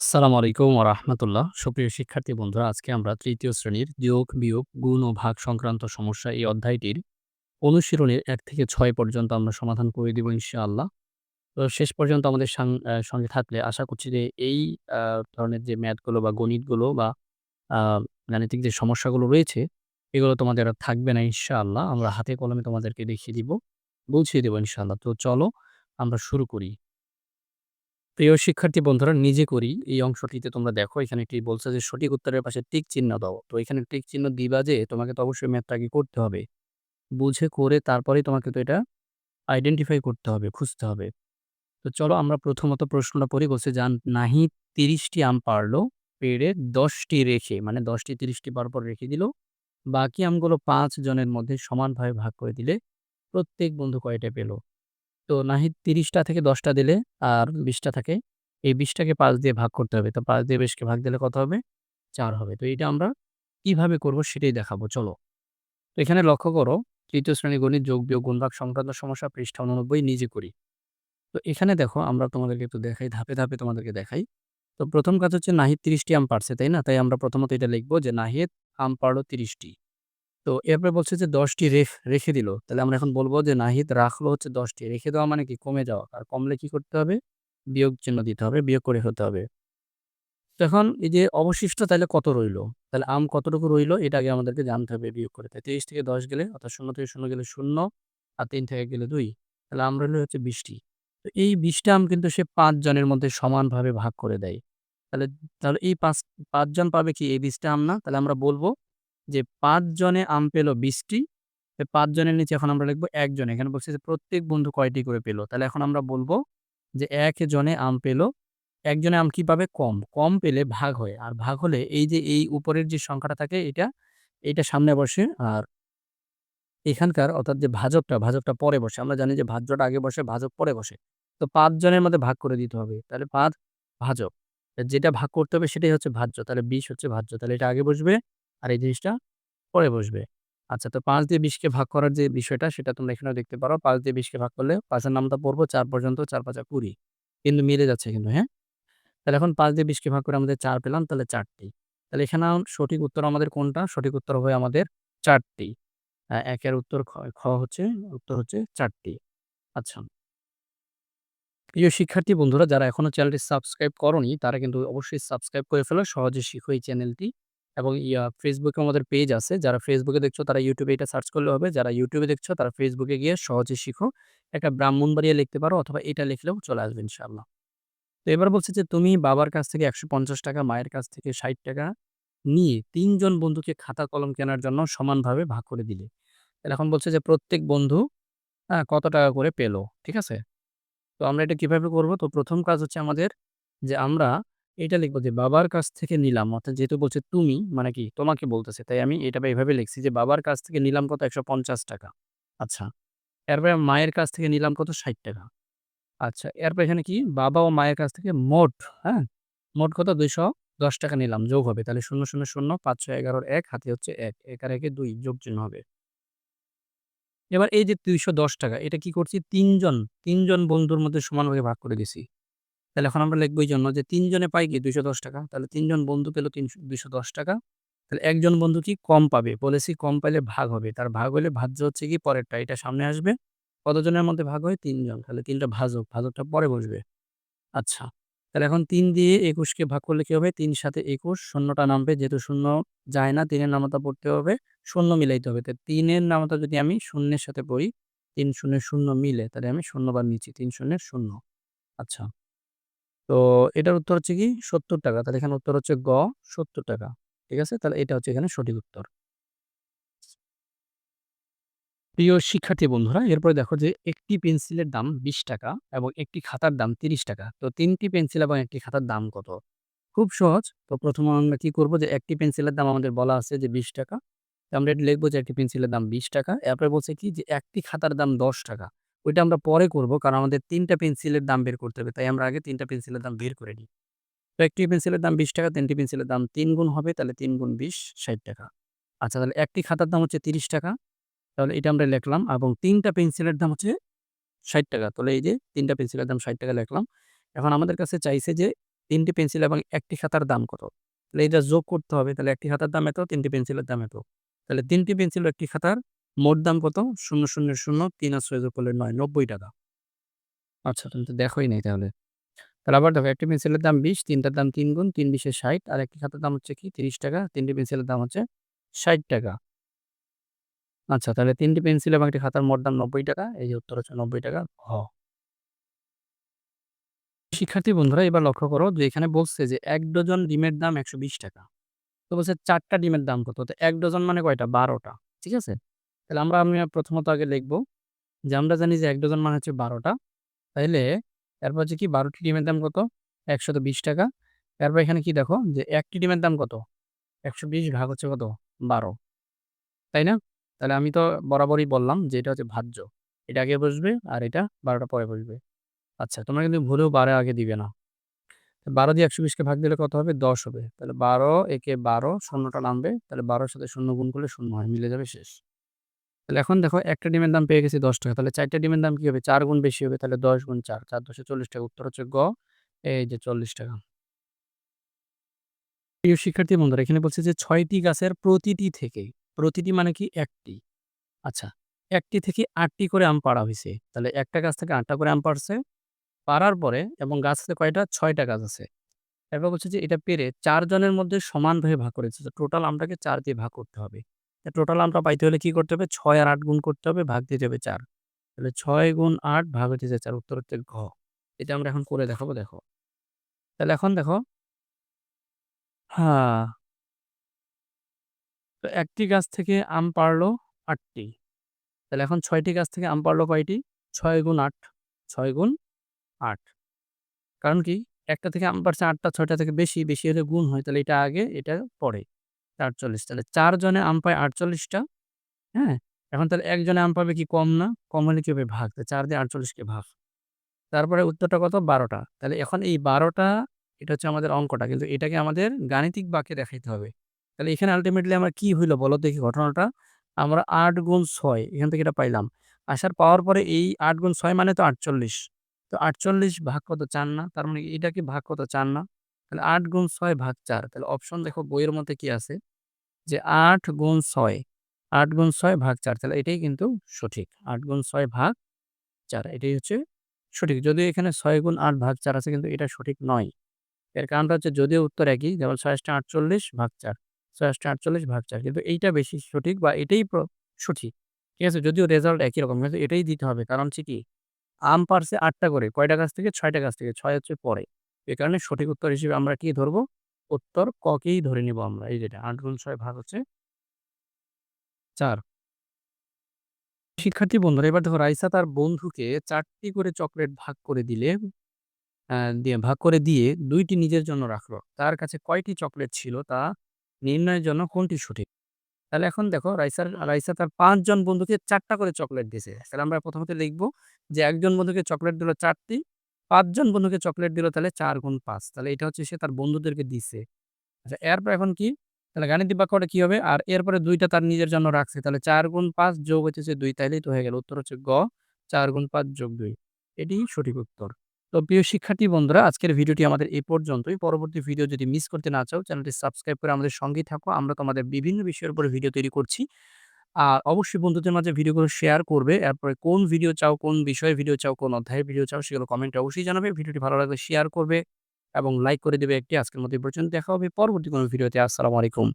আসসালামু আলাইকুম রাহমাতুল্লাহ। সুপ্রিয় শিক্ষার্থী বন্ধুরা, আজকে আমরা তৃতীয় শ্রেণির যোগ, বিয়োগ, গুণ ও ভাগ সংক্রান্ত সমস্যা এই অধ্যায়টির অনুশীলনের এক থেকে ছয় পর্যন্ত আমরা সমাধান করে দিব ইনশাআল্লাহ। তো শেষ পর্যন্ত আমাদের সঙ্গে থাকলে আশা করছি যে এই ধরনের যে ম্যাথগুলো বা গণিতগুলো বা গাণিতিক যে সমস্যাগুলো রয়েছে, এগুলো তোমাদের আর থাকবে না ইনশাআল্লাহ। আমরা হাতে কলমে তোমাদেরকে দেখিয়ে দিব, বুঝিয়ে দেব ইনশাআল্লাহ। তো চলো আমরা শুরু করি। প্রিয় শিক্ষার্থী বন্ধুরা নিজে করি এই অংশটিতে তোমরা দেখো এখানে একটি বলছে যে সঠিক উত্তরের পাশে টিক চিহ্ন দাও। তো এখানে টিক চিহ্ন দিবা যে তোমাকে তো অবশ্যই ম্যাথটা আগে করতে হবে। বুঝে করে তারপরেই তোমাকে তো এটা আইডেন্টিফাই করতে হবে, খুঁজতে হবে। তো চলো আমরা প্রথমত প্রশ্নটা পড়ি বলছে যান নাহি তিরিশটি আম পারল পেড়ে দশটি রেখে মানে ১০ টি ৩০ টি পরপর রেখে দিল। বাকি আমগুলো পাঁচ জনের মধ্যে সমানভাবে ভাগ করে দিলে প্রত্যেক বন্ধু কয়টা পেল? তো নাহিদ তিরিশটা থেকে দশটা দিলে আর বিশটা থাকে। এই বিশটাকে পাঁচ দিয়ে ভাগ করতে হবে। তো ৫ দিয়ে ২০ কে ভাগ দিলে কত হবে? চার হবে। তো এটা আমরা কীভাবে করব সেটাই দেখাবো চলো। তো এখানে লক্ষ্য করো ৩য় শ্রেণির গণিত যোগ, বিয়োগ, গুণ, ভাগ সংক্রান্ত সমস্যা পৃষ্ঠা ৮৯ নিজে করি। তো এখানে দেখো আমরা তোমাদেরকে একটু দেখাই, ধাপে, ধাপে তোমাদেরকে দেখাই। তো প্রথম কাজ হচ্ছে নাহিদ ৩০ টি আম পাড়ছে, তাই না? তাই আমরা প্রথমত এটা লিখব যে নাহিদ আম পাড়ল ৩০ টি। তো এরপরে বলছে যে দশটি রেখ রেখে দিল। তাহলে আমরা এখন বলব যে নাহিদ রাখল হচ্ছে দশটি রেখে দেওয়া মানে কি? কমে যাওয়া। আর কমলে কি করতে হবে? বিয়োগ চিহ্ন দিতে হবে, বিয়োগ করে হতে হবে। তো এখন এই যে অবশিষ্ট তাহলে কত রইল? তাহলে আম কতটুকু রইল? এটা আগে আমাদেরকে জানতে হবে বিয়োগ করে। তাই তেইশ থেকে ১০ গেলে অর্থাৎ শূন্য থেকে শূন্য গেলে শূন্য আর তিন থেকে গেলে দুই তাহলে আম রইল হচ্ছে ২০ টি। তো এই ২০ টা আম কিন্তু সে ৫ জনের মধ্যে সমানভাবে ভাগ করে দেয়। তাহলে তাহলে এই ৫ ৫ জন পাবে কি এই ২০ টা আম না? তাহলে আমরা বলব যে ৫ জনে আম পেল ২০ টি। এই ৫ জনের নিচে এখন আমরা লিখব ১ জন। এখানে বলছে যে প্রত্যেক বন্ধু কয়টি করে পেল? তাহলে এখন আমরা বলব যে ১ জনে আম পেল। একজনে আম কি পাবে? কম। কম পেলে ভাগ হয়। আর ভাগ হলে এই যে এই উপরের যে সংখ্যাটা থাকে এটা, এটা সামনে বসে আর এখানকার অর্থাৎ যে ভাজকটা, ভাজকটা পরে বসে। আমরা জানি যে ভাজ্যটা আগে বসে, ভাজক পরে বসে। তো ৫ জনের মধ্যে ভাগ করে দিতে হবে। তাহলে পাঁচ ভাজক। যেটা ভাগ করতে হবে সেটাই হচ্ছে ভাজ্য। তাহলে ২০ হচ্ছে ভাজ্য। তাহলে এটা আগে বসবে আর এই জিনিসটা পরে বসবে। আচ্ছা তো পাঁচ দিয়ে বিশকে ভাগ করার যে বিষয়টা সেটা তোমরা এখানেও দেখতে পারো। পাঁচ দিয়ে বিশকে ভাগ করলে পাঁচের নামটা পড়ব চার পর্যন্ত ৪ ৫ ২০ কিন্তু মিলে যাচ্ছে কিন্তু, হ্যাঁ? তাহলে এখন পাঁচ দিয়ে বিশকে ভাগ করে আমাদের চার পেলাম তাহলে চারটি তাহলে এখানে সঠিক উত্তর আমাদের কোনটা? সঠিক উত্তর হবে আমাদের ৪ টি। আ ১ এর উত্তর খ, হচ্ছে উত্তর হচ্ছে চারটি আচ্ছা। প্রিয় শিক্ষার্থী বন্ধুরা যারা এখনও চ্যানেলটি সাবস্ক্রাইব করোনি তারা কিন্তু অবশ্যই সাবস্ক্রাইব করে ফেলো। সহজে শিখো এই চ্যানেলটি এবং ইয়া ফেসবুকে আমাদের পেজ আছে। যারা ফেসবুকে দেখছ তারা ইউটিউবে এটা সার্চ করলে হবে। যারা ইউটিউবে দেখছ তারা ফেসবুকে গিয়ে সহজে শিখো। একটা ব্রাহ্মণ ব্রাহ্মণবাড়িয়া লিখতে পারো অথবা এটা লিখলেও চলে আসবে ইনশাআল্লাহ। তো এবার বলছে যে তুমি বাবার কাছ থেকে ৳১৫০ মায়ের কাছ থেকে ৳৬০ নিয়ে তিনজন বন্ধুকে খাতা কলম কেনার জন্য সমানভাবে ভাগ করে দিলে। এখন বলছে যে প্রত্যেক বন্ধু কত টাকা করে পেল ঠিক আছে? তো আমরা এটা কীভাবে করব? তো প্রথম কাজ হচ্ছে আমাদের যে আমরা এটা লিখব যে বাবার কাছ থেকে নিলাম। অর্থাৎ যেহেতু বলছে তুমি মানে কি তোমাকে বলতেছে। তাই আমি এটা এভাবে লিখছি যে বাবার কাছ থেকে নিলাম কত? ৳১৫০ আচ্ছা। এরপরে মায়ের কাছ থেকে নিলাম কত? ৳৬০ আচ্ছা। এরপর এখানে কি? বাবা ও মায়ের কাছ থেকে মোট, হ্যাঁ? মোট কত? ৳২১০ নিলাম যোগ হবে। তাহলে ০, ০, ০ ৫ ৬ ১১ ১ হাতে হচ্ছে ১ ১ আর ১ এ ২ যোগ চিহ্ন হবে। এবার এই যে ৳২১০ এটা কি করছি? তিনজন তিনজন বন্ধুর মধ্যে সমানভাবে ভাগ করে দিছি। তাহলে এখন আমরা লিখব এই জন্য যে ৩ জনে পায় কি ৳২১০ তাহলে ৩ জন বন্ধু পেল তিনশ ৳২১০ তাহলে একজন বন্ধু কি কম পাবে? বলেছি কম পাইলে ভাগ হবে। তার ভাগ হলে ভাজ্য হচ্ছে কি পরেরটা। এটা সামনে আসবে। কতজনের মধ্যে ভাগ হয়? তিনজন তাহলে ৩ টা ভাজক। ভাজকটা পরে বসবে। আচ্ছা। তাহলে এখন তিন দিয়ে একুশকে ভাগ করলে কি হবে? তিন সাথে ২১ শূন্যটা নামবে। যেহেতু শূন্য যায় না তিনের নামতা পড়তে হবে। শূন্য মিলাইতে হবে। তো তিনের নামতা যদি আমি শূন্যের সাথে পড়ি, তিন শূন্যের শূন্য মিলে তাহলে আমি শূন্যবার নিচ্ছি। তিন শূন্যের শূন্য। আচ্ছা। তো এটার উত্তর হচ্ছে কি? ৳৭০ তাহলে এখানে উত্তর হচ্ছে গ ৳৭০ ঠিক আছে? তাহলে এটা হচ্ছে এখানে সঠিক উত্তর। প্রিয় শিক্ষার্থী বন্ধুরা, এরপরে দেখো যে একটি পেন্সিলের দাম ৳২০ এবং একটি খাতার দাম ৳৩০ তো তিনটি পেন্সিল এবং একটি খাতার দাম কত? খুব সহজ। তো প্রথমে আমরা কি করব যে একটি পেন্সিলের দাম আমাদের বলা আছে যে ৳২০ তো আমরা এটা লিখব যে একটি পেন্সিলের দাম ৳২০ এরপরে বলছে কি যে একটি খাতার দাম ৳১০ ওইটা আমরা পরে করব। কারণ আমাদের ৩ টা পেন্সিলের দাম বের করতে হবে। তাই আমরা আগে ৩ টা পেন্সিলের দাম বের করে নিই। তো একটি পেন্সিলের দাম বিশ টাকা, তিনটি পেন্সিলের দাম ৩ গুণ হবে, তাহলে ৩ গুণ ২০ ৳৬০ আচ্ছা তাহলে একটি খাতার দাম হচ্ছে ৳৩০ তাহলে এটা আমরা লিখলাম এবং ৩ টা পেন্সিলের দাম হচ্ছে ৳৬০ তাহলে এই যে ৩ টা পেন্সিলের দাম ৳৬০ লিখলাম। এখন আমাদের কাছে চাইছে যে তিনটি পেন্সিল এবং একটি খাতার দাম কত? তাহলে এটা যোগ করতে হবে। তাহলে একটি খাতার দাম এত, তিনটি পেন্সিলের দাম এত। তাহলে তিনটি পেন্সিল একটি খাতার মোট দাম কত? শূন্য শূন্য শূন্য তিন আর যোগ করলে নয়, নব্বই টাকা। আচ্ছা তুমি তো দেখোই নাই তাহলে। তাহলে আবার দেখো, একটি পেন্সিলের দাম বিশ, তিনটার দাম তিন গুণ, তিন বিশে ষাট, আর একটি খাতার দাম হচ্ছে কি? তিরিশ টাকা, তিনটি পেন্সিলের দাম হচ্ছে ষাট টাকা। আচ্ছা তাহলে তিনটি পেন্সিল এবং একটি খাতার মোট দাম নব্বই টাকা, এই যে উত্তর হচ্ছে নব্বই টাকা, হ। শিক্ষার্থী বন্ধুরা, এবার লক্ষ্য করো যে এখানে বলছে যে এক ডজন ডিমের দাম একশো বিশ টাকা। তো বলছে চারটা ডিমের দাম কত? তো এক ডজন মানে কয়টা? বারোটা, ঠিক আছে? তাহলে আমরা, আমি প্রথমত আগে লিখব যে আমরা জানি যে এক ডজন মানে হচ্ছে বারোটা। তাইলে এরপর হচ্ছে কি, বারোটি ডিমের দাম কত? একশত বিশ টাকা। এরপর এখানে কি দেখো যে একটি ডিমের দাম কত? একশো বিশ ভাগ হচ্ছে কত? বারো। তাই না? তাহলে আমি তো বরাবরই বললাম যে এটা হচ্ছে ভাজ্য। এটা আগে বসবে আর এটা বারোটা পরে বসবে। আচ্ছা তোমরা কিন্তু ভুলেও বারো আগে দিবে না। বারো দিয়ে একশো বিশকে ভাগ দিলে কত হবে? দশ হবে। তাহলে বারো একে বারো শূন্যটা নামবে। তাহলে বারোর সাথে শূন্য গুণ করলে শূন্য হয়, মিলে যাবে শেষ। তাহলে এখন দেখো একটা ডিমের দাম পেয়ে গেছি দশ টাকা। তাহলে চারটা ডিমের দাম কি হবে? চার গুণ বেশি হবে, তাহলে দশ গুণ চার। চার দশে চল্লিশ টাকা, উত্তর হচ্ছে গ, এই যে চল্লিশ টাকা। প্রিয় শিক্ষার্থী বন্ধুরা, এখানে বলছে যে ছয়টি গাছের প্রতিটি থেকে, প্রতিটি মানে কি একটি? আচ্ছা একটি থেকে আটটি করে আম পাড়া হয়েছে। তাহলে একটা গাছ থেকে আটটা করে আম পাড়ছে, পাড়ার পরে এবং গাছতে কয়টা? ছয়টা গাছ আছে। এরপর বলছে যে এটা পেরে চারজনের মধ্যে সমানভাবে ভাগ করেছে। টোটাল আমটাকে চার দিয়ে ভাগ করতে হবে। টোটাল আমটা পাইতে হলে কি করতে হবে? ছয় আর আট গুণ করতে হবে, ভাগ দিতে হবে চার। তাহলে ছয় গুণ আট ভাগ হচ্ছে চার, উত্তর হচ্ছে ঘ। এটা আমরা এখন করে দেখাবো, দেখো। তাহলে এখন দেখো। হ্যাঁ। তো একটি গাছ থেকে আম পারল আটটি। তাহলে এখন ছয়টি গাছ থেকে আম পারল কয়টি? ছয় গুণ আট, ছয় গুণ আট। কারণ কি? একটা থেকে আম পারছে আটটা, ছয়টা থেকে বেশি বেশি হলে গুণ হয়, তাহলে এটা আগে, এটা পরে। আটচল্লিশ। তাহলে চারজনে আম পায় আটচল্লিশটা হ্যাঁ? এখন তাহলে একজনে আম পাবে কি কম না? কম হলে কি হবে ভাগ? চার দিয়ে আটচল্লিশকে ভাগ। তারপরে উত্তরটা কত? বারোটা। তাহলে এখন এই বারোটা, এটা হচ্ছে আমাদের অঙ্কটা। কিন্তু এটাকে আমাদের গাণিতিক বাক্যে দেখাইতে হবে। তাহলে এখানে আলটিমেটলি আমার কি হইল বলো দেখি ঘটনাটা? আমরা আট গুণ ছয়, এখান থেকে এটা পাইলাম। আসার পাওয়ার পরে এই আট গুণ ছয় মানে তো আটচল্লিশ। তো আটচল্লিশ ভাগ কত? চান না? তার মানে এটাকে ভাগ কত? চান না? তাহলে আট গুণ ছয় ভাগ চার, তাহলে অপশন দেখো বইয়ের মধ্যে কি আছে? যে আট গুণ ছয়, আট গুণ ছয় ভাগ চার, তাহলে এটাই কিন্তু সঠিক। আট গুণ ছয় ভাগ চার, এটাই হচ্ছে সঠিক। যদিও এখানে ছয় গুণ আট ভাগ চার আছে, কিন্তু এটা সঠিক নয়। এর কারণটা হচ্ছে যদিও উত্তর একই, যেমন ছয় আটটা আটচল্লিশ ভাগ চার, ছয় আটটা আটচল্লিশ ভাগ চার, কিন্তু এইটা বেশি সঠিক বা এটাই সঠিক। ঠিক আছে, যদিও রেজাল্ট একই রকম, কিন্তু এটাই দিতে হবে। কারণ হচ্ছে কি, আম পারছে আটটা করে, কয়টা গাছ থেকে? ছয়টা গাছ থেকে, ছয় হচ্ছে পরে। এ কারণে সঠিক উত্তর হিসেবে আমরা কি ধরবো? উত্তর ককেই ধরে নিব আমরা? এই যেটা আট গুণ ছয় ভাগ হচ্ছে চার। শিক্ষার্থী বন্ধুরা, এবার দেখো রাইসা তার বন্ধুকে চারটি করে চকলেট ভাগ করে দিলে দিয়ে ভাগ করে দিয়ে দুইটি নিজের জন্য রাখল। তার কাছে কয়টি চকলেট ছিল তা নির্ণয়ের জন্য কোনটি সঠিক? তাহলে এখন দেখো রাইসার, রাইসা তার পাঁচজন বন্ধুকে চারটা করে চকলেট দিয়েছে। তাহলে আমরা প্রথমত লিখব যে একজন বন্ধুকে চকলেট দিল চারটি পাঁচজন বন্ধুকে চকলেট দিল, তাহলে চার গুণ পাঁচ। তাহলে এটা হচ্ছে সে তার বন্ধুদেরকে দিছে। আচ্ছা এরপর এখন কি? তাহলে গাণিতিক বাক্যটা কি হবে? আর এরপরে দুইটা তার নিজের জন্য রাখছে, তাহলে চার গুণ পাঁচ যোগ হচ্ছে দুই, তাইলেই তো হয়ে গেল। উত্তর হচ্ছে গ, চার গুণ পাঁচ যোগ দুই। এটি সঠিক উত্তর। তো প্রিয় শিক্ষার্থী বন্ধুরা, আজকের ভিডিওটি আমাদের এই পর্যন্তই। পরবর্তী ভিডিও যদি মিস করতে না চাও, চ্যানেলটি সাবস্ক্রাইব করে আমাদের সঙ্গেই থাকো। আমরা তোমাদের বিভিন্ন বিষয়ের উপরে ভিডিও তৈরি করছি। আর অবশ্যই বন্ধুদের মাঝে ভিডিওগুলো শেয়ার করবে। এরপরে কোন ভিডিও চাও, কোন বিষয়ে ভিডিও চাও, কোন অধ্যায়ের ভিডিও চাও, সেগুলো কমেন্টে অবশ্যই জানাবে। ভিডিওটি ভালো লাগলে শেয়ার করবে এবং লাইক করে দেবে একটি। আজকের মতো পর্যন্ত। দেখা হবে পরবর্তী কোনো ভিডিওতে আসসালামু আলাইকুম।